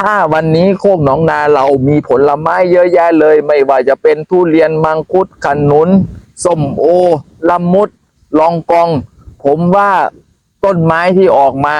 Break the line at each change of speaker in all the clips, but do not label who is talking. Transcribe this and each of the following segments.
ถ้าวันนี้โคกหนองนาเรามีผลไม้เยอะแยะเลย ไม่ว่าจะเป็นทุเรียนมังคุดขนุนส้มโอละมุดลองกอง ผมว่าต้นไม้ที่ออกมา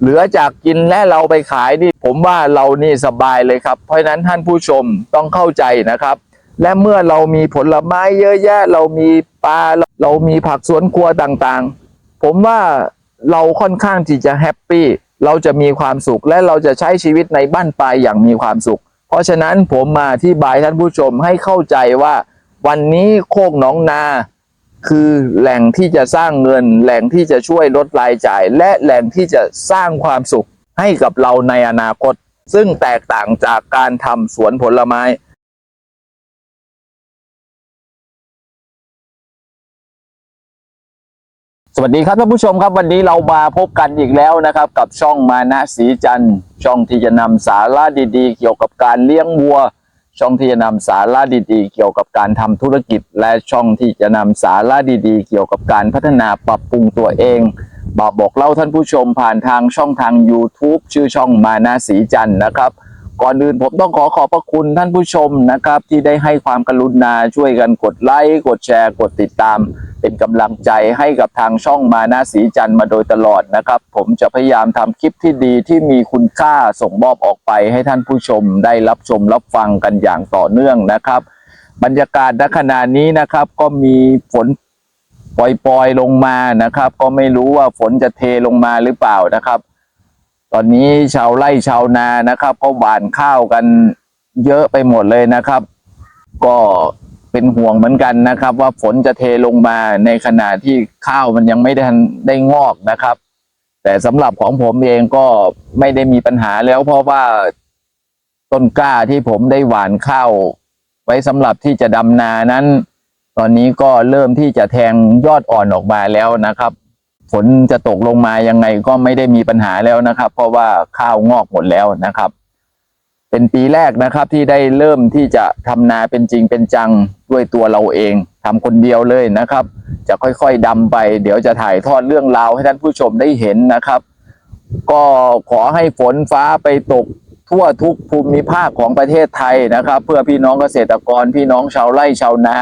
เหลือจากกินและเราไปขายนี่ ผมว่าเรานี่สบายเลยครับ เพราะฉะนั้นท่านผู้ชมต้องเข้าใจนะครับ และเมื่อเรามีผลไม้เยอะแยะ เรามีปลาเรามีผักสวนครัวต่างๆ ผมว่าเราค่อนข้างที่จะแฮปปี้ เราจะมีความสุขและเราจะใช้ชีวิตในบ้านปลายอย่างมีความสุข เพราะฉะนั้นผมมาที่บายท่านผู้ชมให้เข้าใจว่า วันนี้โคกหนองนา คือแหล่งที่จะสร้างเงิน แหล่งที่จะช่วยลดรายจ่าย และแหล่งที่จะสร้างความสุขให้กับเราในอนาคต ซึ่งแตกต่างจากการทำสวนผลไม้ วัสดีครับท่านผู้ชมครับวันนี้เรามาพบกันอีกแล้วนะครับ กับช่องมานะสีจันทร์ช่องที่จะนำสาระดีๆ เกี่ยวกับการเลี้ยงวัว ช่องที่จะนำสาระดีๆ เกี่ยวกับการทำธุรกิจ และช่องที่จะนำสาระดีๆ เกี่ยวกับการพัฒนาปรับปรุงตัวเองบอกบอกเล่าท่านผู้ชมผ่านทางช่องทาง YouTube ชื่อช่องมานะสีจันทร์นะครับ ก่อนอื่นผมต้องขอขอบพระคุณท่านผู้ชมนะครับ ที่ได้ให้ความกรุณาช่วยกันกดไลค์กดแชร์กดติดตาม เป็นกำลังใจให้กับทางช่องมานาสีจันทร์มาโดยตลอดนะครับ ผมจะพยายามทำคลิปที่ดีที่มีคุณค่าส่งมอบออกไปให้ท่านผู้ชมได้รับชมรับฟังกันอย่างต่อเนื่องนะครับ บรรยากาศณขณะนี้นะครับ ก็มีฝนปล่อยๆลงมานะครับ ก็ไม่รู้ว่าฝนจะเทลงมาหรือเปล่านะครับ ตอนนี้ชาวไร่ชาวนานะครับก็หว่านข้าวกันเยอะไปหมดเลยนะครับ ก็ เป็นห่วงเหมือนกันนะครับ ว่าฝนจะเทลงมาในขณะที่ข้าวมันยังไม่ได้ได้งอกนะครับ แต่สำหรับของผมเองก็ไม่ได้มีปัญหาแล้วเพราะว่าต้นกล้าที่ผมได้หว่านข้าวไว้สำหรับที่จะดำนานั้น ตอนนี้ก็เริ่มที่จะแทงยอดอ่อนออกมาแล้วนะครับฝนจะตกลงมายังไงก็ไม่ได้มีปัญหาแล้วนะครับ เพราะว่าข้าวงอกหมดแล้วนะครับ เป็นปีแรกนะครับที่ได้เริ่มที่จะทำนาเป็นจริงเป็นจัง ด้วยตัวเราเองทำคนเดียวเลยนะครับ จะค่อยๆดำไป เดี๋ยวจะถ่ายทอดเรื่องราวให้ท่านผู้ชมได้เห็นนะครับ ก็ขอให้ฝนฟ้าไปตกทั่วทุกภูมิภาคของประเทศไทยนะครับ เพื่อพี่น้องเกษตรกรพี่น้องชาวไร่ชาวนา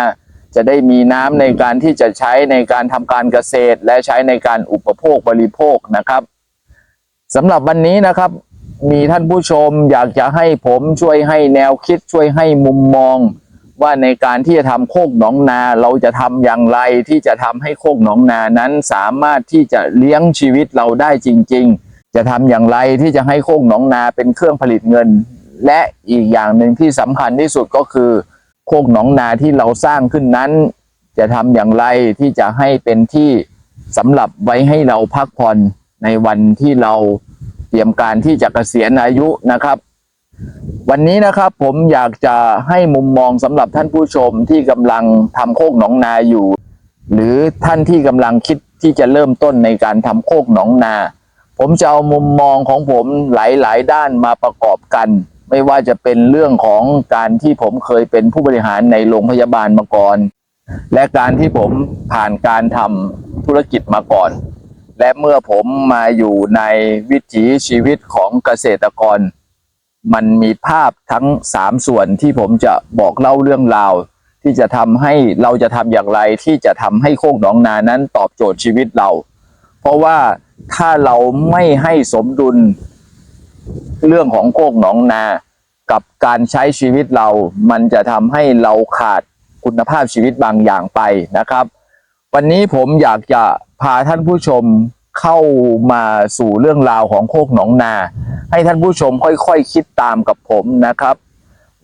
จะได้มีน้ำในการที่จะใช้ในการทำการเกษตร และใช้ในการอุปโภคบริโภคนะครับสำหรับวันนี้นะครับมีท่านผู้ชมอยากจะให้ผมช่วยให้แนวคิดช่วยให้มุมมอง ว่าในการที่จะทำโคกหนองนาเราจะทำอย่างไรที่จะทำให้โคกหนองนานั้นสามารถที่จะเลี้ยงชีวิตเราได้จริง ๆ จะทำอย่างไรที่จะให้โคกหนองนาเป็นเครื่องผลิตเงิน และอีกอย่างหนึ่งที่สำคัญที่สุดก็คือ โคกหนองนาที่เราสร้างขึ้นนั้น จะทำอย่างไรที่จะให้เป็นที่สำหรับไว้ให้เราพักผ่อนในวันที่เราเตรียมการที่จะเกษียณอายุนะครับ วันนี้นะครับผมอยากจะให้มุมมองสำหรับท่านผู้ชมที่กำลังทำโคกหนองนาอยู่ หรือท่านที่กำลังคิดที่จะเริ่มต้นในการทำโคกหนองนา ผมจะเอามุมมองของผมหลาย ๆ ด้านมาประกอบกัน ไม่ว่าจะเป็นเรื่องของการที่ผมเคยเป็นผู้บริหารในโรงพยาบาลมาก่อน และการที่ผมผ่านการทำธุรกิจมาก่อน และเมื่อผมมาอยู่ในวิถีชีวิตของเกษตรกร มันมีภาพทั้งสามส่วนที่ผมจะบอกเล่าเรื่องราว ที่จะทำให้เราจะทำอย่างไรที่จะทำให้โคกหนองนานั้นตอบโจทย์ชีวิตเรา เพราะว่าถ้าเราไม่ให้สมดุลเรื่องของโคกหนองนา กับการใช้ชีวิตเรา มันจะทำให้เราขาดคุณภาพชีวิตบางอย่างไปนะครับ วันนี้ผมอยากจะพาท่านผู้ชม เข้ามาสู่เรื่องราวของโคกหนองนา ให้ท่านผู้ชมค่อยๆคคิดตามกับผมนะครับ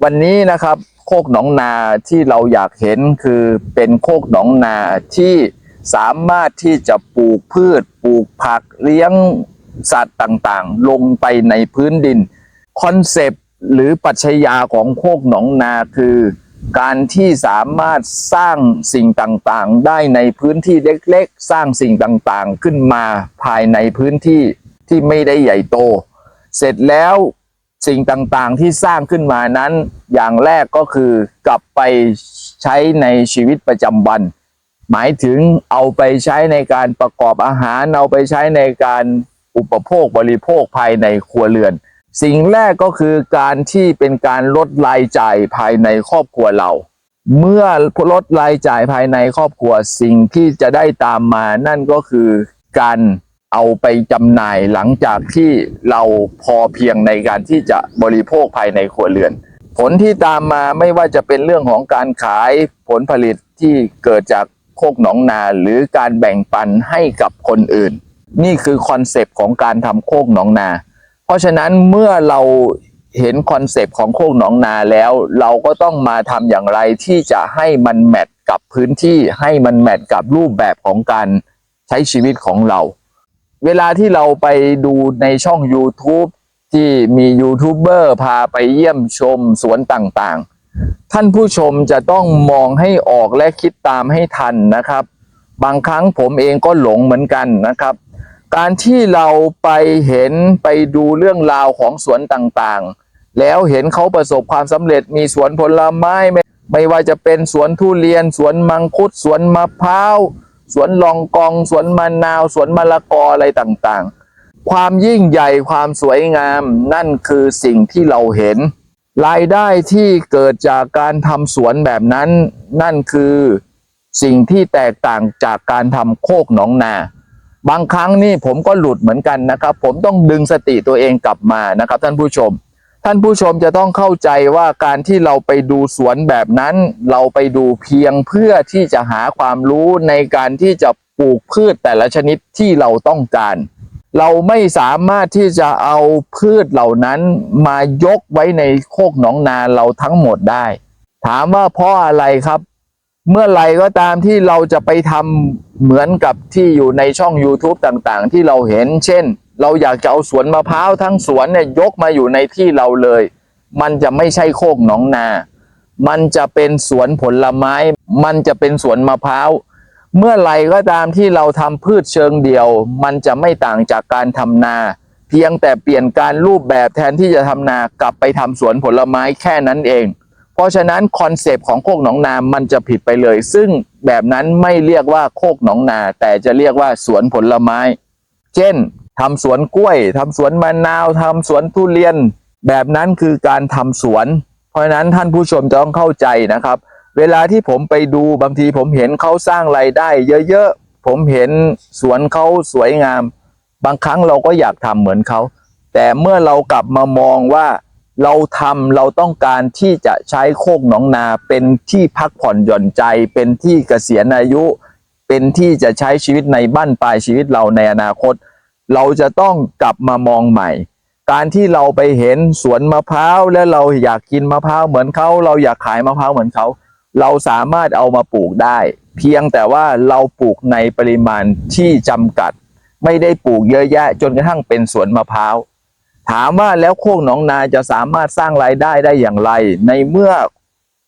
วันนี้นะครับโคกหนองนาที่เราอยากเห็นคือเป็นโคกหนองนาที่สามารถที่จะปลูกพืช ปลูกผักเลี้ยงสัตว์ต่างๆ ลงไปในพื้นดิน คอนเซปต์หรือปรัชญาของโคกหนองนาคือ การที่สามารถสร้างสิ่งต่างๆ ได้ในพื้นที่เล็กๆ สร้างสิ่งต่างๆขึ้นมาภายในพื้นที่ที่ไม่ได้ใหญ่โต เสร็จแล้วสิ่งต่างๆที่สร้างขึ้นมานั้น อย่างแรกก็คือกลับไปใช้ในชีวิตประจำวัน หมายถึงเอาไปใช้ในการประกอบอาหาร เอาไปใช้ในการอุปโภคบริโภคภายในครัวเรือน สิ่งแรกก็คือการที่เป็นการลดรายจ่ายภายในครอบครัวเรา เมื่อลดรายจ่ายภายในครอบครัวสิ่งที่จะได้ตามมานั่นก็คือการเอาไปจำหน่ายหลังจากที่เราพอเพียงในการที่จะบริโภคภายในครัวเรือน ผลที่ตามมาไม่ว่าจะเป็นเรื่องของการขายผลผลิตที่เกิดจากโคกหนองนาหรือการแบ่งปันให้กับคนอื่น นี่คือคอนเซปต์ของการทำโคกหนองนา เพราะฉะนั้นเมื่อเราเห็นคอนเซปต์ของโคกหนองนาแล้ว เราก็ต้องมาทำอย่างไรที่จะให้มันแมทกับพื้นที่ให้มันแมทกับรูปแบบของการใช้ชีวิตของเรา เวลาที่เราไปดูในช่อง YouTube ที่มียูทูบเบอร์พาไปเยี่ยมชมสวนต่างๆ ท่านผู้ชมจะต้องมองให้ออกและคิดตามให้ทันนะครับ บางครั้งผมเองก็หลงเหมือนกันนะครับ การที่เราไปเห็นไปดูเรื่องราวของสวนต่างๆ แล้วเห็นเขาประสบความสำเร็จมีสวนผลไม้ไม่ไม่ว่าจะเป็นสวนทุเรียน สวนมังคุด สวนมะพร้าว สวนลองกอง สวนมะนาว สวนมะละกออะไรต่างๆ ความยิ่งใหญ่ความสวยงาม นั่นคือสิ่งที่เราเห็น รายได้ที่เกิดจากการทำสวนแบบนั้น นั่นคือสิ่งที่แตกต่างจากการทำโคกหนองนา บางครั้งนี่ผมก็หลุดเหมือนกันนะครับ ผมต้องดึงสติตัวเองกลับมานะครับ ท่านผู้ชม ท่านผู้ชมจะต้องเข้าใจว่าการที่เราไปดูสวนแบบนั้น เราไปดูเพียงเพื่อที่จะหาความรู้ในการที่จะปลูกพืชแต่ละชนิดที่เราต้องการ เราไม่สามารถที่จะเอาพืชเหล่านั้นมายกไว้ในโคกหนองนาเราทั้งหมดได้ ถามว่าเพราะอะไรครับ เมื่อไหร่ก็ตามที่เราจะไปทำเหมือนกับที่อยู่ในช่อง YouTube ต่างๆ ที่เราเห็น เช่น เราอยากจะเอาสวนมะพร้าวทั้งสวนเนี่ยยกมาอยู่ในที่เราเลย มันจะไม่ใช่โคกหนองนา มันจะเป็นสวนผลไม้ มันจะเป็นสวนมะพร้าว เมื่อไหร่ก็ตามที่เราทำพืชเชิงเดียว มันจะไม่ต่างจากการทำนา เพียงแต่เปลี่ยนการรูปแบบแทนที่จะทำนากลับไปทำสวนผลไม้แค่นั้นเอง เพราะฉะนั้นคอนเซปต์ของโคกหนองนา มันจะผิดไปเลย ซึ่งแบบนั้นไม่เรียกว่าโคกหนองนา แต่จะเรียกว่าสวนผลไม้ เช่นทำสวนกล้วยทำสวนมะนาวทำสวนทุเรียน แบบนั้นคือการทำสวน เพราะฉะนั้นท่านผู้ชมจะต้องเข้าใจนะครับ เวลาที่ผมไปดูบางทีผมเห็นเขาสร้างไรายได้ เยอะๆ ผมเห็นสวนเขาสวยงาม บางครั้งเราก็อยากทำเหมือนเขา แต่เมื่อเรากลับมามองว่า เราทำเราต้องการที่จะใช้โคกหนองนาเป็นที่พักผ่อนหย่อนใจ เป็นที่เกษียณอายุ เป็นที่จะใช้ชีวิตในบ้านปลายชีวิตเราในอนาคต เราจะต้องกลับมามองใหม่ การที่เราไปเห็นสวนมะพร้าวและเราอยากกินมะพร้าวเหมือนเขาเราอยากขายมะพร้าวเหมือนเขาเราสามารถเอามาปลูกได้ เพียงแต่ว่าเราปลูกในปริมาณที่จำกัด ไม่ได้ปลูกเยอะแยะจนกระทั่งเป็นสวนมะพร้าว ถามว่าแล้วโคกหนองนาจะสามารถสร้างรายได้ได้อย่างไร ในเมื่อ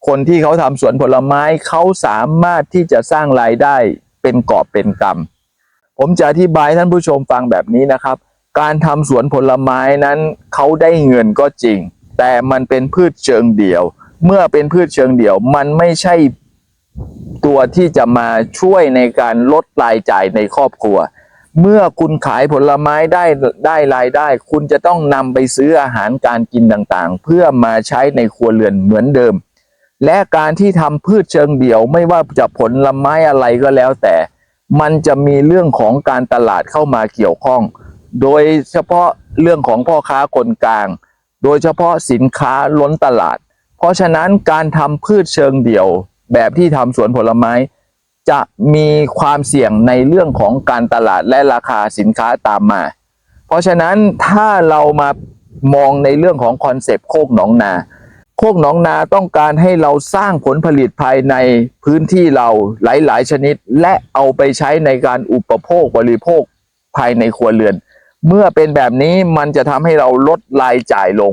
คนที่เขาทำสวนผลไม้เขาสามารถที่จะสร้างรายได้เป็นกอบเป็นกำผมจะอธิบายท่านผู้ชมฟังแบบนี้นะครับ การทำสวนผลไม้นั้นเขาได้เงินก็จริง แต่มันเป็นพืชเชิงเดี่ยว เมื่อเป็นพืชเชิงเดี่ยวมันไม่ใช่ตัวที่จะมาช่วยในการลดรายจ่ายในครอบครัว เมื่อคุณขายผลไม้ได้ได้รายได้ คุณจะต้องนำไปซื้ออาหารการกินต่างๆ เพื่อมาใช้ในครัวเรือนเหมือนเดิม และการที่ทำพืชเชิงเดี่ยวไม่ว่าจะผลไม้อะไรก็แล้วแต่ มันจะมีเรื่องของการตลาดเข้ามาเกี่ยวข้อง โดยเฉพาะเรื่องของพ่อค้าคนกลาง โดยเฉพาะสินค้าล้นตลาด เพราะฉะนั้นการทำพืชเชิงเดี่ยว แบบที่ทำสวนผลไม้ จะมีความเสี่ยงในเรื่องของการตลาดและราคาสินค้าตามมา เพราะฉะนั้นถ้าเรามามองในเรื่องของคอนเซปต์โคกหนองนา โคกหนองนาต้องการให้เราสร้างผลผลิตภายในพื้นที่เราหลาย ๆ ชนิด และเอาไปใช้ในการอุปโภคบริโภคภายในครัวเรือน เมื่อเป็นแบบนี้มันจะทำให้เราลดรายจ่ายลง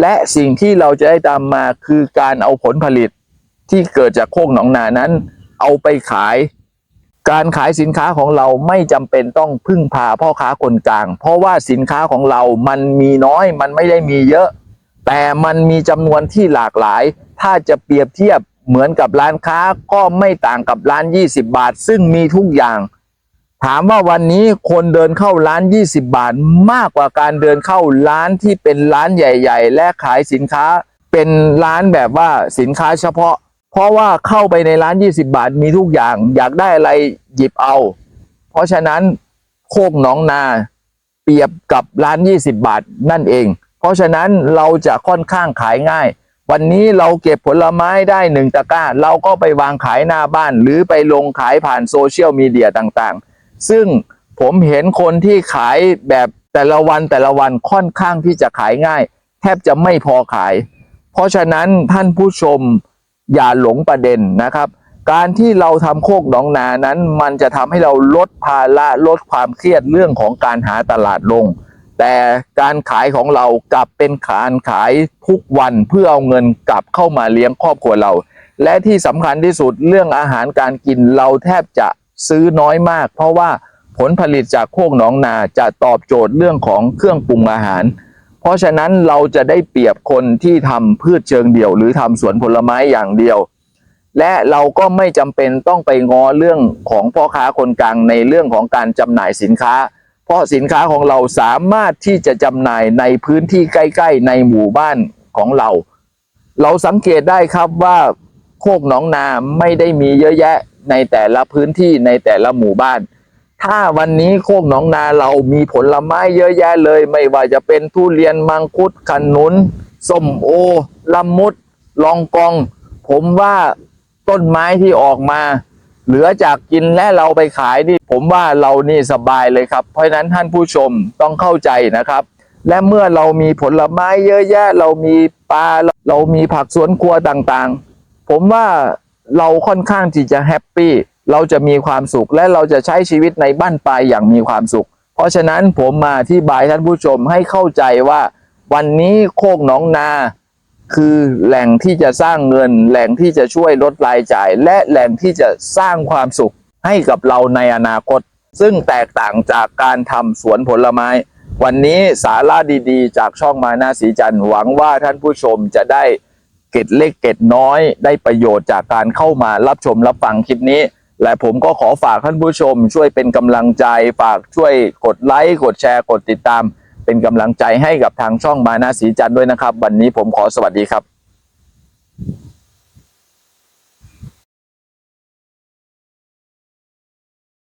และสิ่งที่เราจะได้ตามมาคือการเอาผลผลิตที่เกิดจากโคกหนองนานั้น เอาไปขาย การขายสินค้าของเราไม่จำเป็นต้องพึ่งพาพ่อค้าคนกลาง เพราะว่าสินค้าของเรามันมีน้อยมันไม่ได้มีเยอะ แต่มันมีจำนวนที่หลากหลาย ถ้าจะเปรียบเทียบเหมือนกับร้านค้าก็ไม่ต่างกับร้าน 20 บาท ซึ่งมีทุกอย่าง ถามว่าวันนี้คนเดินเข้าร้าน 20 บาท มากกว่าการเดินเข้าร้านที่เป็นร้านใหญ่ ๆ และขายสินค้าเป็นร้านแบบว่าสินค้าเฉพาะ เพราะว่าเข้าไปในร้าน 20 บาทมีทุกอย่าง อยากได้อะไรหยิบเอา เพราะฉะนั้นโคกหนองนาเปรียบกับร้าน 20 บาทนั่นเอง เพราะฉะนั้นเราจะค่อนข้างขายง่าย วันนี้เราเก็บผลไม้ได้หนึ่งตะกร้า เราก็ไปวางขายหน้าบ้าน หรือไปลงขายผ่านโซเชียลมีเดียต่างๆ ซึ่งผมเห็นคนที่ขายแบบแต่ละวันแต่ละวันค่อนข้างที่จะขายง่าย แทบจะไม่พอขาย เพราะฉะนั้นท่านผู้ชม อย่าหลงประเด็นนะครับ การที่เราทำโคกหนองนานั้น มันจะทำให้เราลดภาระลดความเครียดเรื่องของการหาตลาดลง แต่การขายของเรากลับเป็นการขายทุกวันเพื่อเอาเงินกลับเข้ามาเลี้ยงครอบครัวเรา และที่สำคัญที่สุดเรื่องอาหารการกินเราแทบจะซื้อน้อยมาก เพราะว่าผลผลิตจากโคกหนองนาจะตอบโจทย์เรื่องของเครื่องปรุงอาหาร เพราะฉะนั้นเราจะได้เปรียบคนที่ทำพืชเชิงเดี่ยว หรือทำสวนผลไม้อย่างเดียว และเราก็ไม่จำเป็นต้องไปงอเรื่องของพ่อค้าคนกลางในเรื่องของการจำหน่ายสินค้า เพราะสินค้าของเราสามารถที่จะจำหน่ายในพื้นที่ใกล้ ๆ ในหมู่บ้านของเรา เราสังเกตได้ครับว่าโคกหนองนาไม่ได้มีเยอะแยะในแต่ละพื้นที่ในแต่ละหมู่บ้าน ถ้าวันนี้โคกหนองนาเรามีผลไม้เยอะแยะเลย ไม่ว่าจะเป็นทุเรียนมังคุดขนุนส้มโอละมุดลองกอง ผมว่าต้นไม้ที่ออกมา เหลือจากกินและเราไปขายนี่ ผมว่าเรานี่สบายเลยครับ เพราะฉะนั้นท่านผู้ชมต้องเข้าใจนะครับ และเมื่อเรามีผลไม้เยอะแยะ เรามีปลาเรามีผักสวนครัวต่างๆ ผมว่าเราค่อนข้างที่จะแฮปปี้ เราจะมีความสุขและเราจะใช้ชีวิตในบ้านปลายอย่างมีความสุข เพราะฉะนั้นผมมาที่บายท่านผู้ชมให้เข้าใจว่า วันนี้โคกหนองนาคือแหล่งที่จะสร้างเงิน แหล่งที่จะช่วยลดรายจ่าย และแหล่งที่จะสร้างความสุขให้กับเราในอนาคต ซึ่งแตกต่างจากการทำสวนผลไม้ วันนี้สาระดีๆ จากช่องมานาสีจันทร์หวังว่าท่านผู้ชมจะได้เก็ดเล็กเก็ดน้อย ได้ประโยชน์จากการเข้ามารับชมรับฟังคลิปนี้ และผมก็ขอฝากท่านผู้ชม ช่วยเป็นกำลังใจฝากช่วยกดไลค์กดแชร์กดติดตาม เป็นกำลังใจให้กับทางช่องมานาสีจันด้วยนะครับ วันนี้ผมขอสวัสดีครับ